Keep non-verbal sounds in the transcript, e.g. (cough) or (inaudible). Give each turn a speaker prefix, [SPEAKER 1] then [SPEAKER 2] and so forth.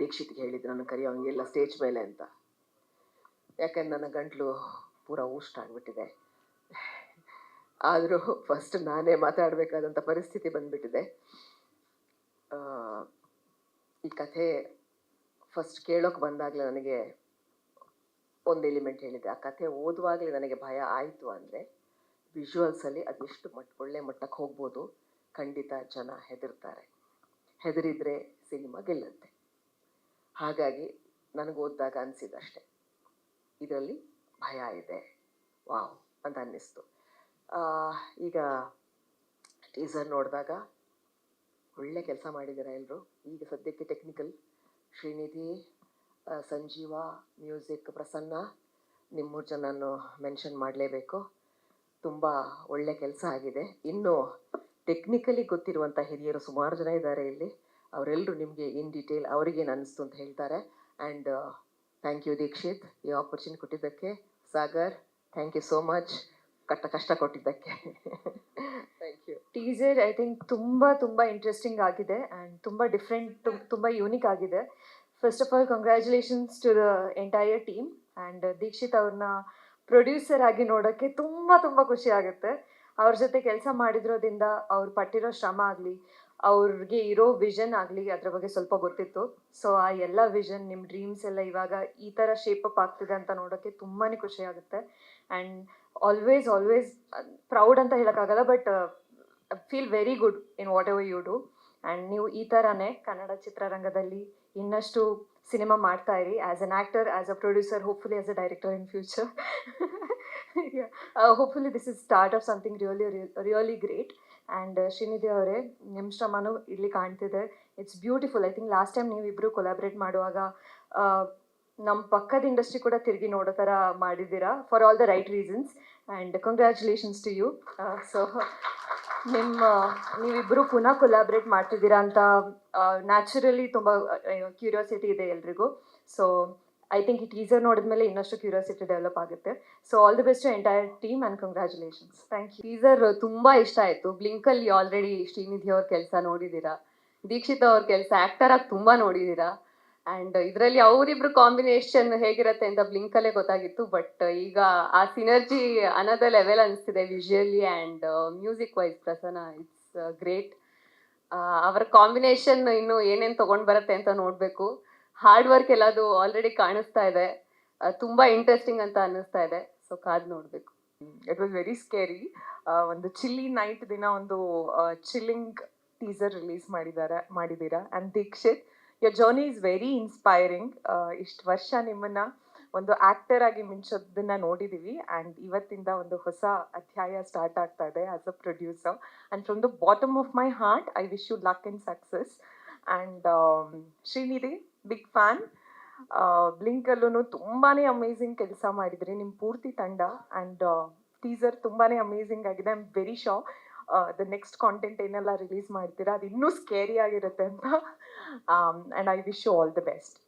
[SPEAKER 1] ದೀಕ್ಷಿತ್ಗೆ ಹೇಳಿದ್ರು ನನ್ನ ಕರೆಯೋಂಗಿಲ್ಲ ಸ್ಟೇಜ್ ಮೇಲೆ ಅಂತ. ಯಾಕಂದ್ರೆ ನನ್ನ ಗಂಟ್ಲು ಪೂರ ಊಷ್ಟ ಆಗಿಬಿಟ್ಟಿದೆ. ಆದರೂ ಫಸ್ಟ್ ನಾನೇ ಮಾತಾಡಬೇಕಾದಂಥ ಪರಿಸ್ಥಿತಿ ಬಂದ್ಬಿಟ್ಟಿದೆ. ಈ ಕಥೆ ಫಸ್ಟ್ ಕೇಳೋಕೆ ಬಂದಾಗಲೇ ನನಗೆ ಒಂದು ಎಲಿಮೆಂಟ್ ಹೇಳಿದೆ. ಆ ಕಥೆ ಓದುವಾಗಲೇ ನನಗೆ ಭಯ ಆಯಿತು ಅಂದರೆ ವಿಜುವಲ್ಸಲ್ಲಿ ಅದೆಷ್ಟು ಮಟ್, ಒಳ್ಳೆ ಮಟ್ಟಕ್ಕೆ ಹೋಗ್ಬೋದು ಖಂಡಿತ ಜನ ಹೆದರ್ತಾರೆ. ಹೆದರಿದ್ರೆ ಸಿನಿಮಾ ಗೆಲ್ಲುತ್ತೆ. ಹಾಗಾಗಿ ನನಗೆ ಓದಿದಾಗ ಅನಿಸಿದಷ್ಟೆ. ಇದರಲ್ಲಿ ಭಯ ಇದೆ. ವಾವ್ ಅಂತ ಅನ್ನಿಸ್ತು. ಈಗ ಟೀಸರ್ ನೋಡಿದಾಗ ಒಳ್ಳೆ ಕೆಲಸ ಮಾಡಿದ್ದಾರೆ ಎಲ್ಲರೂ ಈಗ ಸದ್ಯಕ್ಕೆ ಟೆಕ್ನಿಕಲ್ ಶ್ರೀನಿಧಿ ಸಂಜೀವ ಮ್ಯೂಸಿಕ್ ಪ್ರಸನ್ನ, ನಿಮ್ಮೂರು ಜನನ್ನು ಮೆನ್ಷನ್ ಮಾಡಲೇಬೇಕು. ತುಂಬ ಒಳ್ಳೆ ಕೆಲಸ ಆಗಿದೆ. ಇನ್ನು ಟೆಕ್ನಿಕಲಿ ಗೊತ್ತಿರುವಂಥ ಹಿರಿಯರು ಸುಮಾರು ಜನ ಇದ್ದಾರೆ ಇಲ್ಲಿ. ಅವರೆಲ್ಲರೂ ನಿಮಗೆ ಇನ್ ಡೀಟೇಲ್ ಅವರಿಗೆ ಅನಿಸ್ತು ಅಂತ ಹೇಳ್ತಾರೆ. ಆ್ಯಂಡ್ ಥ್ಯಾಂಕ್ ಯು ದೀಕ್ಷಿತ್ ಈ ಆಪರ್ಚುನಿಟಿ ಕೊಟ್ಟಿದ್ದಕ್ಕೆ. Sagar thank you so much ಕಷ್ಟ ಕಷ್ಟ ಕೊಟ್ಟಿದ್ದಕ್ಕೆ. Thank you
[SPEAKER 2] teaser I think ತುಂಬ ತುಂಬ ಇಂಟ್ರೆಸ್ಟಿಂಗ್ ಆಗಿದೆ ಆ್ಯಂಡ್ ತುಂಬ ಡಿಫ್ರೆಂಟ್ ತುಂಬ ಯೂನಿಕ್ ಆಗಿದೆ. First of all congratulations to the entire team and Dikshit ಅವ್ರನ್ನ ಪ್ರೊಡ್ಯೂಸರ್ ಆಗಿ ನೋಡೋಕ್ಕೆ ತುಂಬ ತುಂಬ ಖುಷಿ ಆಗುತ್ತೆ. ಅವ್ರ ಜೊತೆ ಕೆಲಸ ಮಾಡಿರೋದ್ರಿಂದ ಅವ್ರು ಪಟ್ಟಿರೋ ಶ್ರಮ ಆಗಲಿ ಅವ್ರಿಗೆ ಇರೋ ವಿಷನ್ ಆಗಲಿ, ಅದ್ರ ಬಗ್ಗೆ ಸ್ವಲ್ಪ ಗೊತ್ತಿತ್ತು. ಸೊ ಆ ಎಲ್ಲ ವಿಷನ್ ನಿಮ್ಮ ಡ್ರೀಮ್ಸ್ ಎಲ್ಲ ಇವಾಗ ಈ ಥರ ಶೇಪ್ ಅಪ್ ಆಗ್ತಿದೆ ಅಂತ ನೋಡೋಕ್ಕೆ ತುಂಬಾ ಖುಷಿ ಆಗುತ್ತೆ. ಆ್ಯಂಡ್ ಆಲ್ವೇಸ್ ಆಲ್ವೇಸ್ ಪ್ರೌಡ್ ಅಂತ ಹೇಳೋಕ್ಕಾಗಲ್ಲ but feel very good in whatever you do and ನೀವು ಈ ಥರನೇ ಕನ್ನಡ ಚಿತ್ರರಂಗದಲ್ಲಿ ಇನ್ನಷ್ಟು ಸಿನಿಮಾ ಮಾಡ್ತಾ ಇರಿ as an actor as a producer hopefully as a director in future (laughs) hopefully this is start of something really really great and Srinidhi ಅವರೇ ನಿಮ್ಮ ಶ್ರಮನೂ ಇಲ್ಲಿ ಕಾಣ್ತಿದೆ. It's beautiful I think last time ನೀವಿಬ್ಬರು ಕೊಲಾಬ್ರೇಟ್ ಮಾಡುವಾಗ ನಮ್ಮ ಪಕ್ಕದ ಇಂಡಸ್ಟ್ರಿ ಕೂಡ ತಿರುಗಿ ನೋಡೋ ಥರ ಮಾಡಿದ್ದೀರಾ? For all the right reasons and congratulations to you so ನಿಮ್ಮ ನೀವಿಬ್ಬರು ಪುನಃ ಕೊಲಾಬ್ರೇಟ್ ಮಾಡ್ತಿದ್ದೀರಾ ಅಂತ ನ್ಯಾಚುರಲಿ ತುಂಬ ಕ್ಯೂರಿಯಾಸಿಟಿ ಇದೆ ಎಲ್ರಿಗೂ. ಸೊ ಐ ಥಿಂಕ್ ಈ ಟೀಸರ್ ನೋಡಿದ ಮೇಲೆ ಇನ್ನಷ್ಟು ಕ್ಯೂರಿಯಾಸಿಟಿ ಡೆವಲಪ್ ಆಗುತ್ತೆ. So all the best entire team and congratulations thank you
[SPEAKER 3] teaser ತುಂಬಾ ಇಷ್ಟ ಆಯ್ತು. ಬ್ಲಿಂಕಲ್ಲಿ ಆಲ್ರೆಡಿ ಶ್ರೀನಿಧಿ ಅವ್ರ ಕೆಲಸ ನೋಡಿದ್ದೀರಾ ದೀಕ್ಷಿತ್ ಅವ್ರ ಕೆಲಸ ಆಕ್ಟರ್ ಆಗಿ ತುಂಬಾ ನೋಡಿದ್ದೀರಾ ಅಂಡ್ ಇದರಲ್ಲಿ ಅವರಿಬ್ರು ಕಾಂಬಿನೇಷನ್ ಹೇಗಿರುತ್ತೆ ಅಂತ ಬ್ಲಿಂಕಲ್ಲೇ ಗೊತ್ತಾಗಿತ್ತು. ಬಟ್ ಈಗ ಆ ಸಿನರ್ಜಿ ಅನದರ್ ಲೆವೆಲ್ ಅನಿಸ್ತಿದೆ visually and music wise Prasanna. It's great ಅವರ ಕಾಂಬಿನೇಷನ್ ಇನ್ನು ಏನೇನು ತಗೊಂಡ್ ಬರುತ್ತೆ ಅಂತ ನೋಡಬೇಕು. ಹಾರ್ಡ್ ವರ್ಕ್ ಎಲ್ಲದು ಆಲ್ರೆಡಿ ಕಾಣಿಸ್ತಾ ಇದೆ. ತುಂಬಾ ಇಂಟ್ರೆಸ್ಟಿಂಗ್ ಅಂತ ಅನ್ನಿಸ್ತಾ ಇದೆ. ಸೊ ಕಾದ್ ನೋಡ್ಬೇಕು.
[SPEAKER 4] ಇಟ್ ವಾಸ್ ವೆರಿ ಸ್ಕೇರಿ ಒಂದು ಚಿಲ್ಲಿ ನೈಟ್ ದಿನ ಒಂದು ಚಿಲ್ಲಿಂಗ್ ಟೀಸರ್ ರಿಲೀಸ್ ಮಾಡಿದ್ದಾರೆ ಮಾಡಿದ್ದೀರಾ and Dikshit your journey is very inspiring ಇಷ್ಟು ವರ್ಷ ನಿಮ್ಮನ್ನ ಒಂದು ಆಕ್ಟರ್ ಆಗಿ ಮಿಂಚೋದನ್ನ ನೋಡಿದೀವಿ. ಆ್ಯಂಡ್ ಇವತ್ತಿಂದ ಒಂದು ಹೊಸ ಅಧ್ಯಾಯ ಸ್ಟಾರ್ಟ್ ಆಗ್ತಾ ಇದೆ as a producer and from the bottom of my heart I wish you luck in success and Srinidhi big fan ಬ್ಲಿಂಕಲ್ಲೂ ತುಂಬಾ ಅಮೇಝಿಂಗ್ ಕೆಲಸ ಮಾಡಿದ್ರಿ ನಿಮ್ಮ ಪೂರ್ತಿ ತಂಡ ಆ್ಯಂಡ್ ಟೀಸರ್ ತುಂಬಾ ಅಮೇಝಿಂಗ್ ಆಗಿದೆ. I am very show the next content ಏನೆಲ್ಲ release ಮಾಡ್ತೀರಾ, ಅದು ಇನ್ನೂ ಸ್ಕೇರಿ ಆಗಿರುತ್ತೆ ಅಂತ. And I wish you all the best